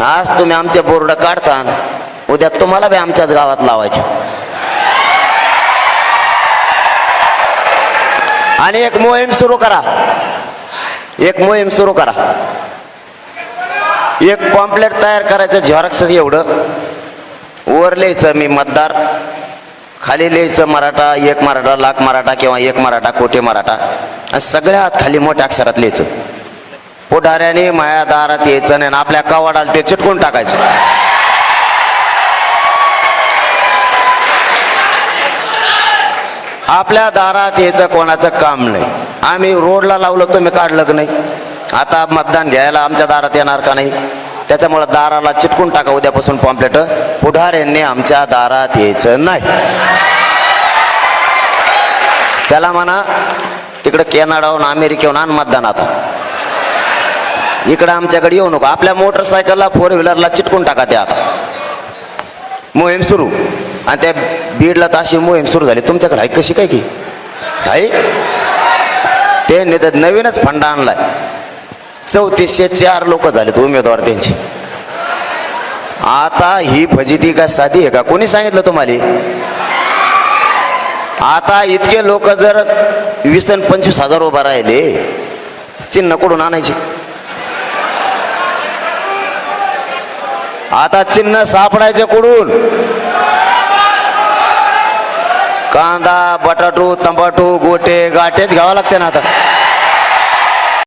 आज तुम्ही आमचे बोर्ड काढता उद्या तुम्हाला बी आमच्याच गावात लावायचे. आणि एक मोहीम सुरू करा. एक मोहीम सुरू करा. एक पॉम्पलेट तयार करायचं झेरॉक्स एवढं. वर लिहायचं मी मतदार खाली लिहायचं मराठा एक मराठा लाख मराठा किंवा एक मराठा कोटी मराठा. आणि हात खाली मोठ्या अक्षरात लिहायचं. पुढाऱ्याने माया दारात यायचं नाही आणि आपल्या कवाडाला ते चिटकून टाकायचं. आपल्या दारात यायचं कोणाचं काम नाही. आम्ही रोडला लावलं तुम्ही काढलं की नाही? आता मतदान घ्यायला आमच्या दारात येणार का नाही? त्याच्यामुळं दाराला चिटकून टाका उद्यापासून पॉम्पलेट पुढाऱ्यांनी आमच्या दारात यायचं नाही. त्याला म्हणा तिकडं कॅनडाहून अमेरिकेहून आण मतदान आता इकडं आमच्याकडे येऊ नको. आपल्या मोटरसायकलला फोर व्हीलरला चिटकून टाका त्या आता. मोहीम सुरू. आणि त्या बीडला तर अशी मोहीम सुरू झाली. तुमच्याकडे आहे कशी काय की? आहे? ते तर नवीनच फंडा आणलाय. चौतीसशे चार लोक झालेत उमेदवार त्यांची. आता ही फजिती का साधी आहे का? कोणी सांगितलं तुम्हाला? आता इतके लोक जर वीस आणि पंचवीस हजार उभा राहिले चिन्ह कुठून आणायचे? आता चिन्ह सापडायचे कुडून कांदा बटाटू तंबाटू गोटे गाटेच घ्यावं लागते ना आता.